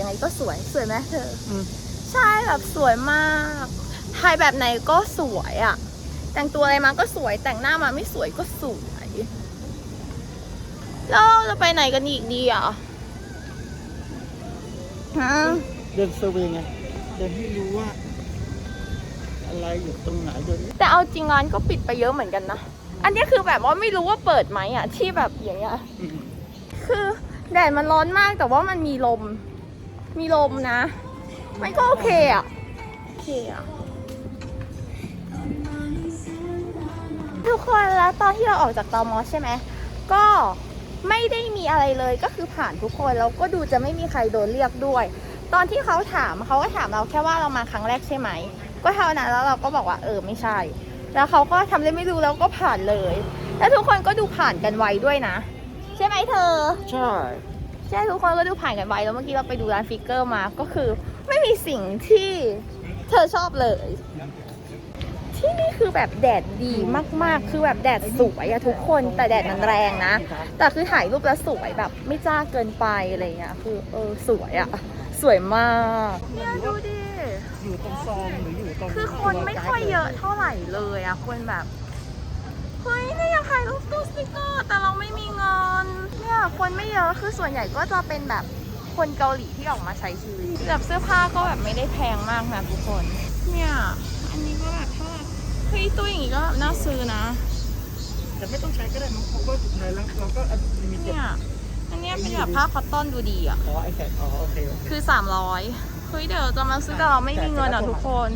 ยยังไงก็สวยสวยไหมเธออมใช่แบบสวยมากถ่ายแบบไหนก็สวยอะแต่งตัวอะไรมาก็สวยแต่งหน้ามาไม่สวยก็สวยแล้วเราจะไปไหนกันอีกดีอะฮะเดินเซอร์เวย์ไงเดินให้รู้ว่า อะไรอยู่ตรงไหนเดินแต่เอาจริงร้านก็ปิดไปเยอะเหมือนกันนะ อันนี้คือแบบว่าไม่รู้ว่าเปิดไหมอะ ที่แบบอย่างเงี้ยอืมคือแดดมันร้อนมากแต่ว่ามันมีลม มีลมนะ มันก็โอเคอะ โอเคอะ ทุกคนแล้วตอนที่เราออกจากตอมอใช่ไหม ก็ไม่ได้มีอะไรเลยก็คือผ่านทุกคนแล้วก็ดูจะไม่มีใครโดนเรียกด้วย ตอนที่เขาถามเขาก็ถามเราแค่ว่าเรามาครั้งแรกใช่ไหม ก็เท่านั้นแล้วเราก็บอกว่าเออไม่ใช่ แล้วเขาก็ทำเลยไม่รู้แล้วก็ผ่านเลย แล้วทุกคนก็ดูผ่านกันไวด้วยนะ ใช่ไหมเธอ ใช่ ใช่ทุกคนก็ดูผ่านกันไวแล้วเมื่อกี้เราไปดูร้านฟิกเกอร์มาก็คือ ไม่มีสิ่งที่เธอชอบเลย ที่นี่คือแบบแดดดีมากๆ คือแบบแดดสวยอะทุกคนแต่แดดมันแรงนะ แต่คือถ่ายรูปแล้วสวยแบบไม่จ้าเกินไปอะไรเงี้ยคือเออสวยอะสวยมากเนี่ยดูดิอยู่ตรงซองหรืออยู่ตรงคือคนไม่ค่อยเยอะเท่าไหร่เลยอะคนแบบ ถ่ายรูปตู้สติกเกอร์แต่เราไม่มีเงิน เนี่ยคนไม่เยอะคือส่วนใหญ่ก็จะเป็นแบบคนเกาหลีที่ออกมาใช้ชีวิตแบบเสื้อผ้าก็แบบไม่ได้แพงมากนะทุกคน เนี่ยอันนี้ก็แบบเท่าไหร่เฮ้ยตู้อย่างงี้ก็แบบน่าซื้อนะแต่ไม่ต้องใช้ก็ได้มั้งเพราะว่าสุดท้ายแล้วเราก็มีมีเจ็บเนี่ยอันเนี้ยเป็นแบบผ้าคอตตอนดูดีอะอ๋อไอแขกอ๋อโอเคโอเคคือ 300เฮ้ยเดี๋ยวจะมาซื้อแต่เราไม่มีเงินอะทุกคน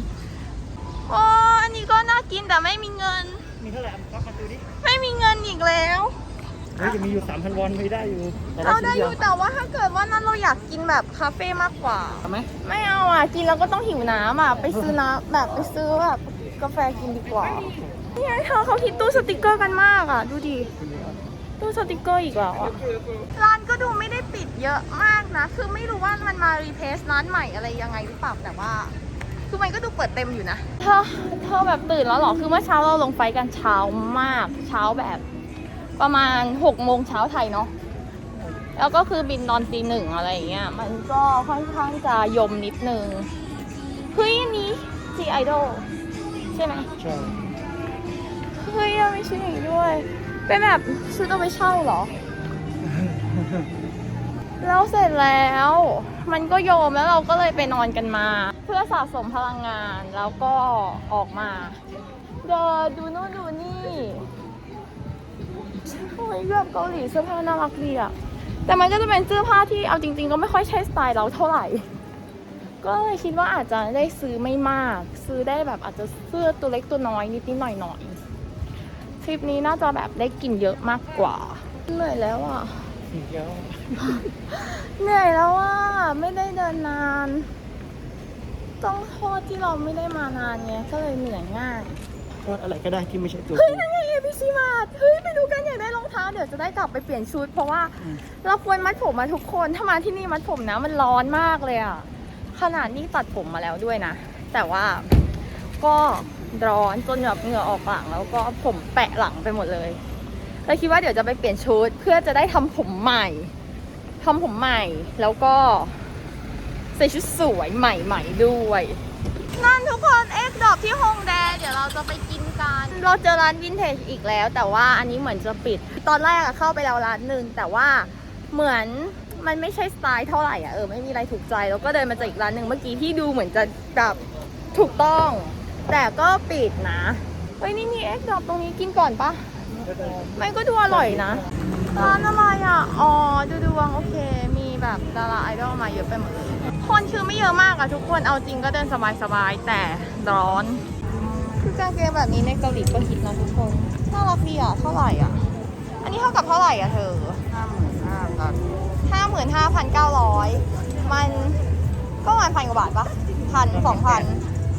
โอ้อันนี้ก็น่ากินแต่ไม่มีเงิน มีเท่าไหร่เอาควักมาดูดิไม่มีเงินอีกแล้ว เฮ้ยจะมีอยู่สามพันวอนไม่ได้อยู่แต่เราได้อยู่ชิ้นแต่ว่าถ้าเกิดว่านั้นเราอยากกินแบบคาเฟ่มากกว่าเอาไหมไม่เอาอะ กินแล้วก็ต้องหิวน้ำอะ ไปซื้อน้ำแบบไปซื้อแบบกาแฟกินดีกว่าเนี่ยเธอเขาคิดตู้สติกเกอร์กันมากอะ ดูดิ ตู้สติกเกอร์อีกแล้วอะ ร้านก็ดูไม่ได้ปิดเยอะมากนะ คือไม่รู้ว่ามันมารีเพสร้านใหม่อะไรยังไงหรือเปล่าแต่ว่า คือมันก็ดูเปิดเต็มอยู่นะ เธอเธอแบบตื่นแล้วเหรอ คือเมื่อเช้าเราลงไฟกันเช้ามาก เช้าแบบประมาณหกโมงเช้าไทยเนาะ แล้วก็คือบินตอนตีหนึ่งอะไรอย่างเงี้ย มันก็ค่อนข้างจะยมนิดนึง เฮ้ยอันนี้ G Idol ใช่ไหมใช่เฮ้ยยังมีชุดอย่างนี้ด้วย เป็นแบบชุดเอาไปเช่าเหรอ แล้วเสร็จแล้ว มันก็โยมแล้วเราก็เลยไปนอนกันมาเพื่อสะสมพลังงานแล้วก็ออกมา เดินดูนู่นดูนี่โอ้ยแบบเกาหลีเสื้อผ้าน่ารักดีอะแต่มันก็จะเป็นเสื้อผ้าที่เอาจริง ๆ ก็ไม่ค่อยใช่สไตล์เราเท่าไหร่ ก็เลยคิดว่าอาจจะได้ซื้อไม่มาก ซื้อได้แบบอาจจะเสื้อตัวเล็กตัวน้อยนิดนิดหน่อยหน่อยๆทริปนี้น่าจะแบบได้กินเยอะมากกว่าเหนื่อยแล้วอะเดี๋ยวเหนื่อยแล้วอะไม่ได้เดินนาน ต้องโทษที่เราไม่ได้มานานไงก็เลยเหนื่อยง่ายทอดอะไรก็ได้ที่ไม่ใช่ตัวเฮ้ยจริงนั่นไง ABC มาเฮ้ยไปดูกันอยากได้รองเท้าเดี๋ยวจะได้กลับไปเปลี่ยนชุด เพราะว่าอืมเราควรมัดผมมาทุกคนถ้ามาที่นี่มัดผมนะมันร้อนมากเลยอะขนาดนี้ตัดผมมาแล้วด้วยนะ แต่ว่าก็ร้อนจนแบบเหงื่อออกหลังแล้วก็ผมแปะหลังไปหมดเลยเลยคิดว่าเดี๋ยวจะไปเปลี่ยนชุดเพื่อจะได้ทำผมใหม่ทำผมใหม่แล้วก็ ใส่ชุดสวยใหม่ๆด้วย นั่นทุกคนเอ็กดอกที่ฮงแด เดี๋ยวเราจะไปกินกันเราเจอร้านวินเทจอีกแล้ว แต่ว่าอันนี้เหมือนจะปิด ตอนแรกอะเข้าไปแล้วร้านหนึ่งแต่ว่าเหมือนมันไม่ใช่สไตล์เท่าไหร่อะเออไม่มีอะไรถูกใจแล้วก็เดินมาจากอีกร้านหนึ่งเมื่อกี้ที่ดูเหมือนจะแบบถูกต้อง แต่ก็ปิดนะเฮ้ยนี่มีเอ็กดอกตรงนี้กินก่อนปะมันก็ดูอร่อยนะร้านอะไรอะอ๋อดูดวงโอเค มีแบบดาราไอดอลมาเยอะไปหมดเลย คนคือไม่เยอะมากอะทุกคนเอาจริงก็เดินสบายๆแต่ร้อนคือกางเกงแบบนี้ในเกาหลีก็ฮิตนะทุกคนน่ารักดีอะเท่าไหร่อะอันนี้เท่ากับเท่าไหร่อะเธอห้าหมื่นห้าพันห้าหมื่นห้าพันเก้าร้อยมันก็ประมาณพันกว่าบาทปะพันสองพัน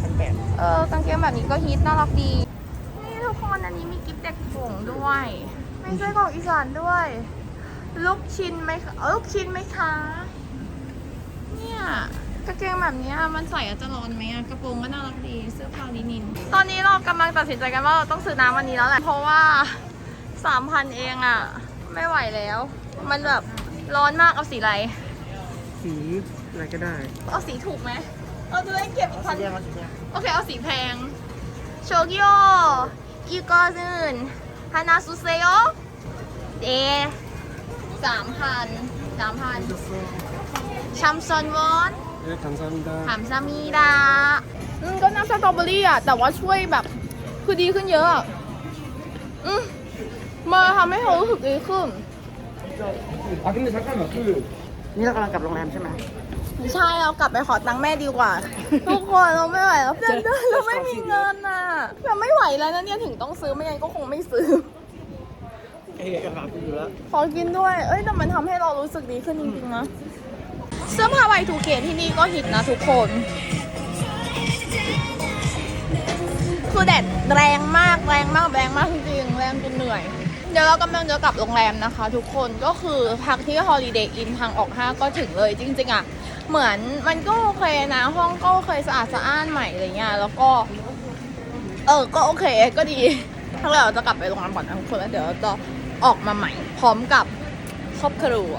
พันแปดเออกางเกงแบบนี้ก็ฮิตน่ารักดี นี่ทุกคนอันนี้มีกิฟต์เด็กผงด้วยไม่ใช่ของอีสานด้วย ลูกชิ้นไหมคะเอ้าลูกชิ้นไหมคะ เนี่ยกางเกงแบบเนี้ยมันใส่อาจจะร้อนไหมอะกระโปรงก็น่ารักดีเสื้อผ้าลินิน ตอนนี้เรากำลังตัดสินใจกันว่าเราต้องซื้อน้ำวันนี้แล้วแหละ เพราะว่าสามพันเองอะไม่ไหวแล้ว มันแบบร้อนมากเอาสีอะไร สีอะไรก็ได้ เอาสีถูกไหมเราจะได้เก็บอีกพันสีแดงเอาสีแดงโอเคเอาสีแพงโชกิโออีกอซึนฮานาซุเซโอเดสามพันสามพัน ชัมซอนวอน 네 감사합니다 ถามซามีดาอืมก็น้ำสตรอเบอรี่อ่ะ แต่ว่าช่วยแบบ คือดีขึ้นเยอะอะอืมมาทำให้เขารู้สึกดีขึ้น 아 근데 잠깐만 그 นี่เรากำลังกลับโรงแรมใช่ไหม ใช่เรากลับไปขอตังค์แม่ดีกว่า ทุกคนเราไม่ไหวแล้วเดินเดินเราไม่มีเงินน่ะเราไม่ไหวแล้วนะเนี่ยถึงต้องซื้อไม่งั้นก็คงไม่ซื้อ เอ๊ะกำลังอยู่แล้ว ขอกินด้วย เอ้ยแต่มันทำให้เรารู้สึกดีขึ้นจริงๆนะ เสื้อผ้าใบทูเกตที่นี่ก็ฮิตนะทุกคน คือแดดแรงมากแรงมากแรงมากจริงๆแรงจนเหนื่อย เดี๋ยวเรากำลังจะกลับโรงแรมนะคะ ทุกคนก็คือพักที่ Holiday Inn ทางออก 5 ก็ถึงเลยจริง ๆอะ เหมือนมันก็โอเคนะ ห้องก็โอเคสะอาดสะอ้านใหม่อะไรเงี้ยแล้วก็ เออก็โอเคก็ดีถ้าเราจะกลับไปโรงแรมก่อนทุกคนแล้วเดี๋ยวเราจะออกมาใหม่ พร้อมกับครอบครัว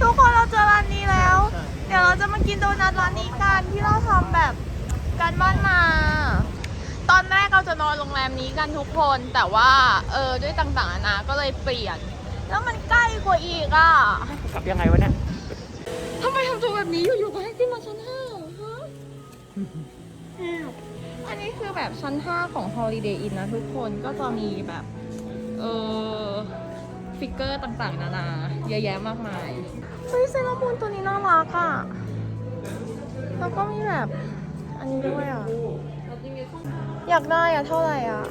ทุกคนเราเจอร้านนี้แล้ว เดี๋ยวเราจะมากินโดนัทร้านนี้กันที่เราทำแบบการบ้านมา ตอนแรกเราจะนอนโรงแรมนี้กันทุกคน แต่ว่าเออด้วยต่างๆนานาก็เลยเปลี่ยน แล้วมันใกล้กว่าอีกอะกลับยังไงวะเนี่ยทำไมทำตัวแบบนี้อยู่ๆก็ให้ขึ้นมาชั้นห้าฮะอันนี้คือแบบชั้น5ของ Holiday Inn นะทุกคนก็จะมีแบบ เออ ฟิกเกอร์ต่างๆ นานา เยอะแยะมากมาย เฮ้ยเซรามูนตัวนี้น่ารักอะ แล้วก็มีแบบ อันนี้ด้วยอะ อยากได้อะ เท่าไหร่อะ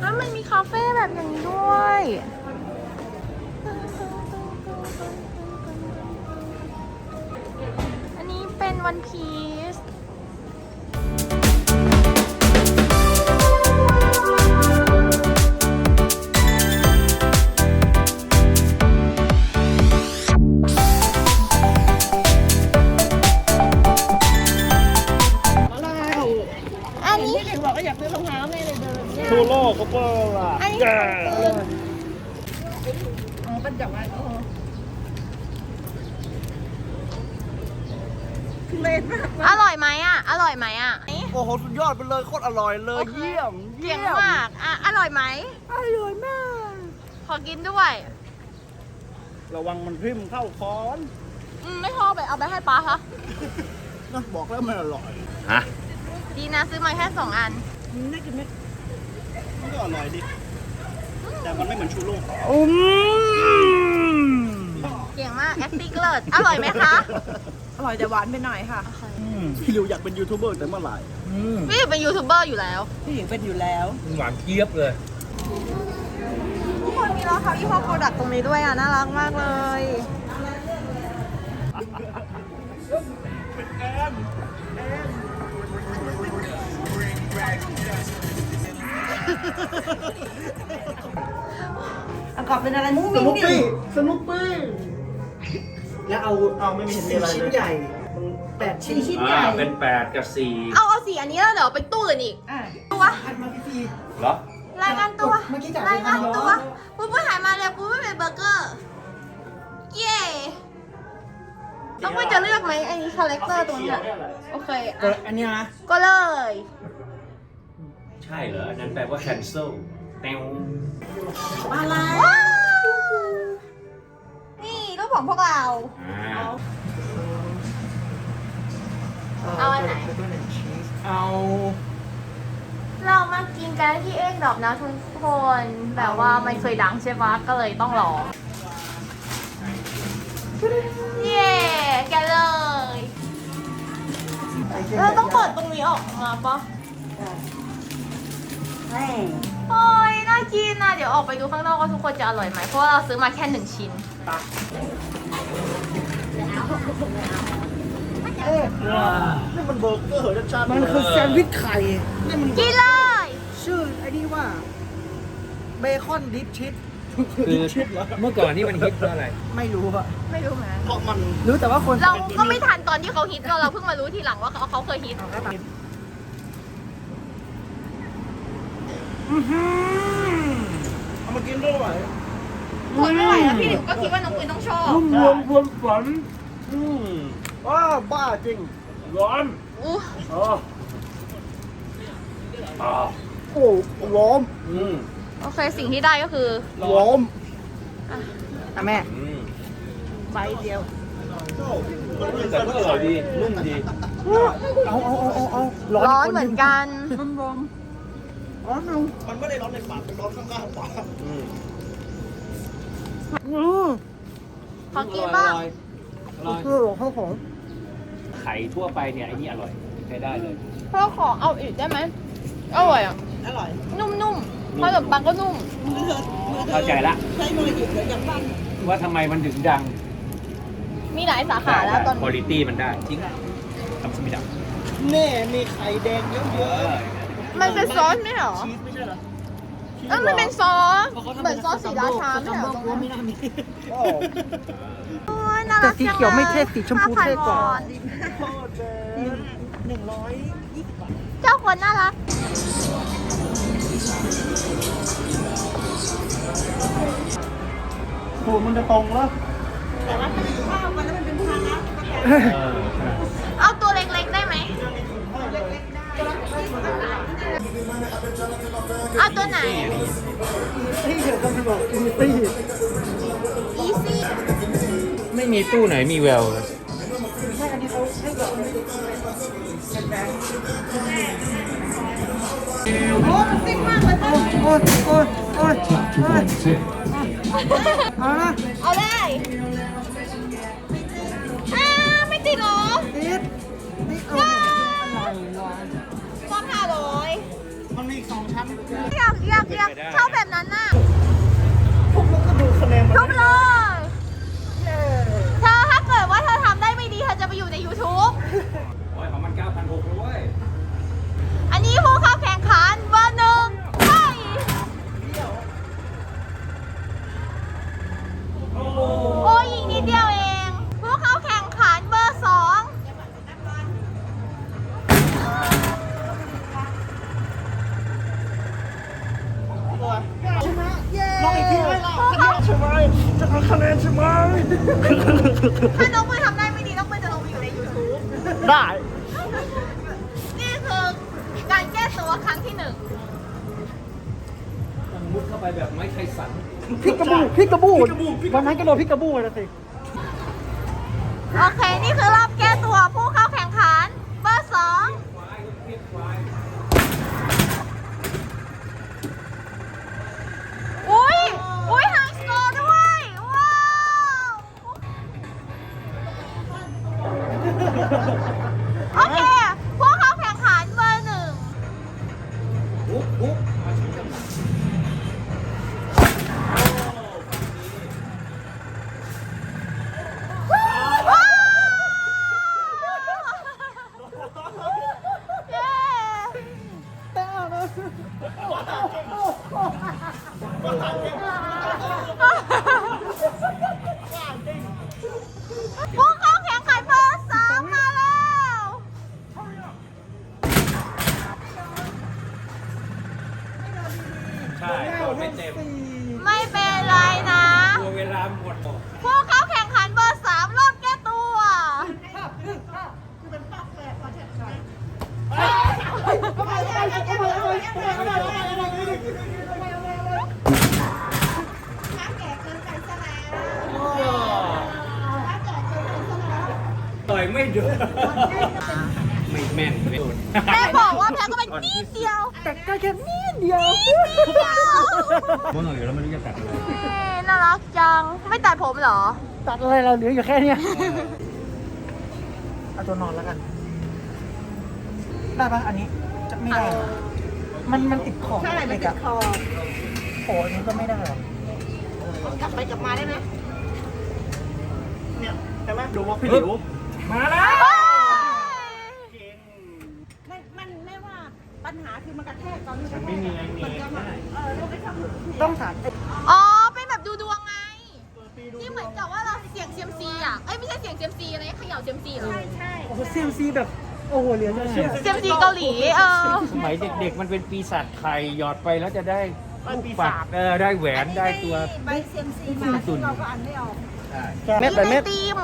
แล้วมันมีคาเฟ่แบบอย่างนี้ด้วย อันนี้เป็นวันพีซ เดินทูโร่คอปเปอร์ล่ะอันนี้คืออ๋อเป็นจากว่าโอ้เล่นมากอร่อยไหมอะ อร่อยไหมอะโอ้โหสุดยอดไปเลยโคตรอร่อยเลยเยี่ยมเก่งมาก อะ อร่อยไหม อร่อยมาก ขอกินด้วย ระวังมันพิมพ์เข้าคอนอืม ไม่ชอบไปเอาไปให้ป้าคะนะบอกแล้วมันอร่อยดีนะซื้อมาแค่สองอัน น่ากินไหมมัน ก็อร่อยดิ แต่มันไม่เหมือนชูโร่음เก่งมาก แอปปี้เกิดอร่อยไหมคะอร่อยแต่หวานไปหน่อยค่ะพี่ริวอยากเป็นยูทูบเบอร์แต่เมื่อไหร่음พี่เป็นยูทูบเบอร์อยู่แล้ว พี่หญิงเป็นอยู่แล้ว หวานเจี๊ยบเลย ทุกคนมีรองเท้ายี่ห้อโปรดักตรงนี้ด้วยอะ น่ารักมากเลยอั งกอบเป็นอะไรมุ้งมิ้งดิสนุปปี้แล้วเอาเอาไม่มีอะไรชิ้นใหญ่แปดชิ้นชิ้นใหญ่อ่าเป็นแปดกับสี่เอาเอาสีอันนี้แล้วเดี๋ยวไปตู้อื่นอีกอะตัวอันมาพี่พีเหรอ รายงานตัวเมื่อกี้จ่ายรายงานไปพันตัวเนอะปุ๊บปุ๊บหายมาแล้วปุ๊บปุ๊บเป็นเบอร์เกอร์ เย้ต้องไปจะเลือกไหมไอ้คาแรคเตอร์ตัวเนี้ยโอเคเออะออันเนี้ยนะก็เลยใช่เหรอ อันนั้นแปลว่า cancel แนวอะไรว้าวนี่รูปของพวกเรา อ่าเอาอันไหน เอาเรามากินกันที่เอกดอกนะทุกคนแบบว่ามันเคยดังใช่ปะก็เลยต้องลองเย้แกะเลยเราต้องเปิดตรงนี้ออกมาปะ ให้โอ้ยน่ากินนะเดี๋ยวออกไปดูข้างนอกว่าทุกคนจะอร่อยไหมเพราะว่าเราซื้อมาแค่หนึ่งชิ้นเอ๊ะนี่มันเบอร์เกอร์ชัดๆมันคือแซนด์วิชไข่นี่มันกินเลยชื่อไอ้นี่ว่าเบคอนดิปชิดคือเมื่อก่อนนี่มันฮิตเพราะอะไร ไม่รู้อะไม่รู้เหมือนกันเพราะมันรู้แต่ว่าคนเราก็ไม่ทันตอนที่เขาฮิตเราเราเพิ่งมารู้ทีหลังว่าเขาเขาเคยฮิต เอาก็ตาม เอามากินด้วยทนไม่ไหวแล้วพี่หลิวก็คิดว่าน้องปุ้ยต้องชอบ รวมรวมฝันอืมว้าบ้าจริง ร้อนอู้อ๋ออ่าโอ้ร้อนอืมโอเคสิ่งที่ได้ก็คือร้อนอะแม่อืมใบเดียวแต่ก็อร่อยดีนุ่มดี เอาเอาเอาเอาเอาร้อนเหมือนกัน ร้อน ร้อนร้อนมันไม่ได้ร้อนในปากมันร้อนข้างๆปากอืมอือขอกินบ้างอร่อยอร่อยคือข้าวของไข่ทั่วไปเนี่ยไอ้นี่อร่อยใช้ได้เลยพ่อขอเอาอีกได้ไหมอร่อยอะ อร่อย นุ่มๆขนมปังก็นุ่มเข้าใจละ ใช้มือหยิบเดี๋ยวยังบ้านว่าทำไมมันถึงดังมีหลายสาขาแล้วตอนคุณนี้ ภาพมันได้จริงทำสมิดาแน่มีไข่แดงเยอะเออ มันเป็นซอสไม่เหรอๆชีสไม่ใช่เหรอเออมันเป็นซอส เหมือนซอสสีราชาไม่เหรอตรงนั้นไม่น่ามีโอ้ยน่าแต่รักสีเขียวไม่เท่สีชมพูเท่กว่าผ้พันหมอนหนึ่งร้อยยี่สิบบาทเจ้าคนน่ารักถูมันจะตรงแล้วเออใช่เอา เอาตัวไหนที่เดี๋ยวต้องไปบอกอินตี้ easy ไม่มีตู้ไหนมีแววเลยใช่อันนี้เขาให้แบบโอ้มันซิ่งมากเลยโอ้ยโอ้ยโอ้ยโอ้ยเอาละเอาได้อ้ สองชั้นอยากอยากอยากชอบแบบนั้นน่ะทุกแล้วก็ดูคะแนนมันทุบเลยเธอถ้าเกิดว่าเธอทำได้ไม่ดีเธอจะไปอยู่ใน YouTube โอ้ยของมัน9,600เลยเว้ยอันนี้ผู้เข้าแข่งขันเบอร์หนึ่งใช่โอ้ยอีกนิดเดียวเอง ผู้เข้าแข่งขันเบอร์สอง ลองอีกทีไหมใช่ไหมจะเอา คะแนนใช่ไหม ถ้าน้องปุ้ยทำได้ไม่ดีน้องปุ้ยจะลงไปอยู่ใน YouTube ได้ นี่คือการแก้ตัวครั้งที่หนึ่งต้องมุดเข้าไปแบบไม้ไทสัน พริกกระบูพริกกระบูวันนั้นก็โดนพริกกระบูเลยสิ โอเค นี่คือรอบแก้ ดนไม่เต็มไม่เป็นไรนะตัวเวลาหมดผู้เข้าแข่งขันเบอร์สามรอบแก้ตัวต่อยไม่โดนไม่แม่นไม่โดน แม่บอก ว่าแพ้ก็เป็นนิดเดียวแต่ก็แค่นิดเดียวนิดเดียวมันหน่อยแล้วไม่รู้จะตัดเลยเย้น่ารักจัง ไม่ตัดผมเหรอ ตัดอะไรเราเหลืออยู่แค่เนี้ยเอาตัวนอนแล้วกัน ได้ปะอันนี้จะไม่ได้ มันมันติดขอบใช่มันติดขอบโอ้ยมันก็ไม่ได้หรอกกลับไปกลับมาได้ไหมเนี่ยใช่ไหมดูว่าพี่หลิวมาแล้ว มันมันไม่ว่าปัญหาคือมันก ระแทกตอนนี้มันไม่มีไงมีเออเราไปทำต้องถามไอ้อ๋อ เป็นแบบดูดวงไง ที่เหมือนกับว่าเราเสี่ยงเซียมซีอะ เอ้ยไม่ใช่เสี่ยงเซียมซีอะไรเขย่าเซียมซีเหรอ ใช่ใช่โอ้โหซีมซีแบบ โอ้โหเหลือจะเชื่อเซียมซีเกาหลี เออ สมัยเด็กๆ มันเป็นปีศาจไข่หยอดไปแล้วจะได้มันปีปัศาดจเออได้แหวนได้ตัวใบเซียมซีมาที่เราก็อ่านไม่ออกเม็ดไปเม็ดทีม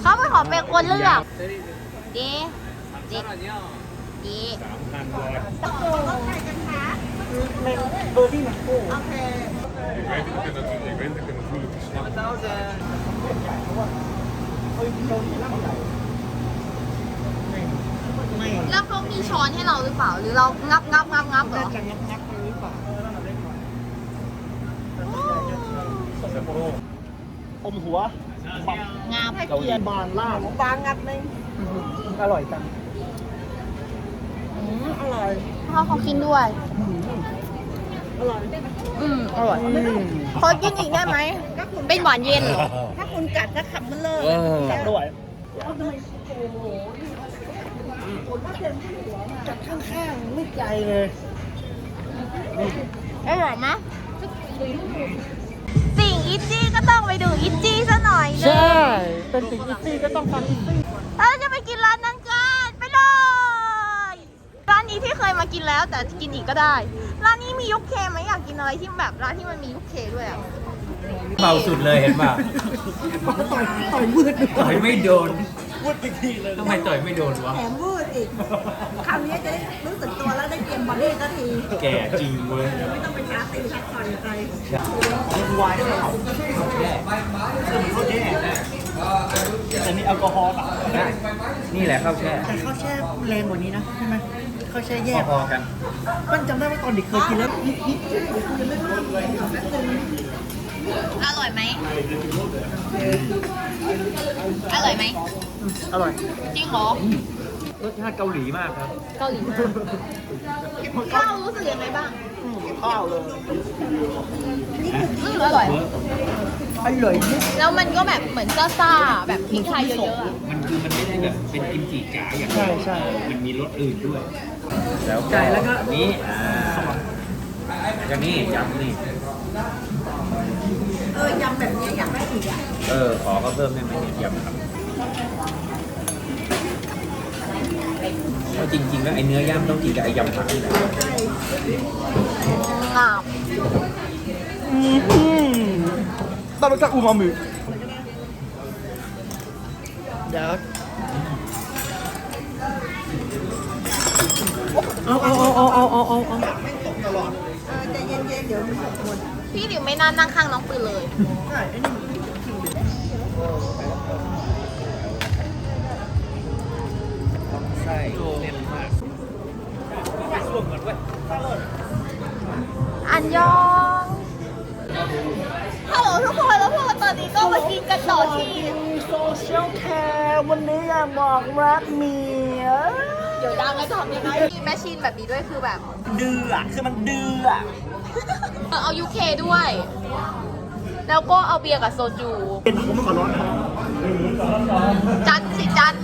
เขาไปขอเป็นคนเลือกเจ๊เจ๊ เจ๊สามพันวอนต้องใครกันคะในเบอร์ที่มันโก้โอเคไม่แล้วเขามีช้อนให้เราหรือเปล่า หรือเรางับงับงับงับเหรน่าอจะงับงับหรือเปล่าอมหัวงาบเกาหลีบานล่าหมูปลางัดนึงอร่อยจัง อืมอร่อยพ่อเขากินด้วย อร่อย อืมอร่อยอืมขอกินอีกได้ไหมเป็นหวานเย็นเหรอถ้าคุณกัดจะขับมันเลิกเอออร่อยจากข้างๆไม่ไกลเลยอร่อยไหมสิ่งอิจจี้ก็ต้องไปดูอิจจี้ซะหน่อยนึงใช่ เป็นสิ่งอีซี่ก็ต้องฟังอีซี่เราจะไปกินร้านนั้นกันไปเลย ร้านนี้ที่เคยมา กินแล้วแต่กินอีกก็ได้ ร้านนี้มียุคเคไหมอยากกินอะไรที่แบบร้านที่มันมียุคเคด้วยอะเบาสุดเลยเห็นป่ะต่อยต่อยมืดต่อยไม่โดนมืดอีกทีเลยทำไมต่อยไม่โดนวะแถมวืดอีกคราวนี้จะได้รู้สึกตัวแล้วได้เตรียมบอดี้สักที แก่จริงเว้ยไม่ต้องไปชาร์จตีชักคอยใครวายด้วยเหรอเออเขาแย่แต่มีแอลกอฮอล์ป่ะได้นี่แหละข้าวแช่แต่ข้าวแช่แรงกว่านี้นะใช่ไหม ข้าวแช่แย่พอๆกัน มันจำได้ว่าตอนเด็กเคยกินแล้วอร่อยไหม อร่อยไหม อร่อย จริงเหรอ รสชาติเกาหลีมากครับ เกาหลีมากข้าวรู้สึกยังไงบ้างข้าวเลยอืมอร่อย อร่อยแล้วมันก็แบบเหมือนซ่าๆแบบพริกไทยเยอะๆอะมันคือมันไม่ได้แบบเป็นกิมจิจ๋าอย่างเดีใช่ยวใช่ มันมีรสอื่นด้วย แล้วใช่แล้วก็ อันนี้อ่าอย่างนี้ยำนี่เออยำแบบนี้อยากได้อีกอะเออขอก็เพิ่มได้ไหมเนี่ยยำครับเพราะจริงๆแล้วไอ้เนื้อย่างต้องกินกับไอ้ยำผักนี่แหละงามอืมตามจากอูมามิเดี๋ยว เอาเอาเอาเอาเอาเอาเอาจับไม่ตกตลอดเออใจเย็นๆเดี๋ยวมันหมดพี่หลิวไม่น่านั่งข้างน้องปืนเลย ใช่นี่มันใช่เน้นมากส่วงเหมือนเว้ยอันยองฮัลโหลทุกคนแล้วพวกเราตอนนี้ก็มากินกันต่อที่โซเชียลแคร์วันนี้อยากบอกรักเมีย เดี๋ยวดังแล้วจะทำยังไงมีแมชชีนแบบนี้ด้วยคือแบบ ดื้ออะคือมันดื้ออะเออเอายูเคด้วย แล้วก็เอาเบียร์กับโซจู เป็นผมขอร้อนครับจันสิจัน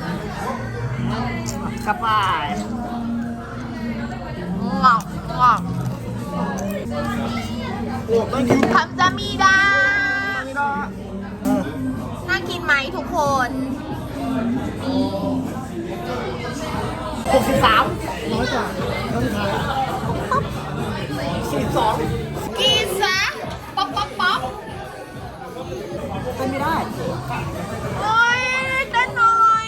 กระปายงอกงอกโอ้ต้องคิวคำจะมีดาน่ากินไหมทุกคน หกสิบสามน้อยกว่าน้อยกว่าสี่สองกีซะป๊อปป๊อปป๊อปเป็นไม่ได้ โอ้ยเต้นหน่อย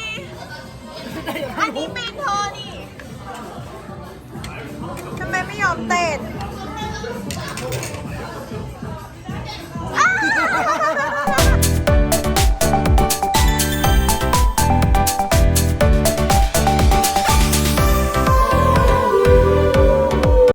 อันนี้เป็นเธอนี่ทำไมไม่ยอมเต้นอ้า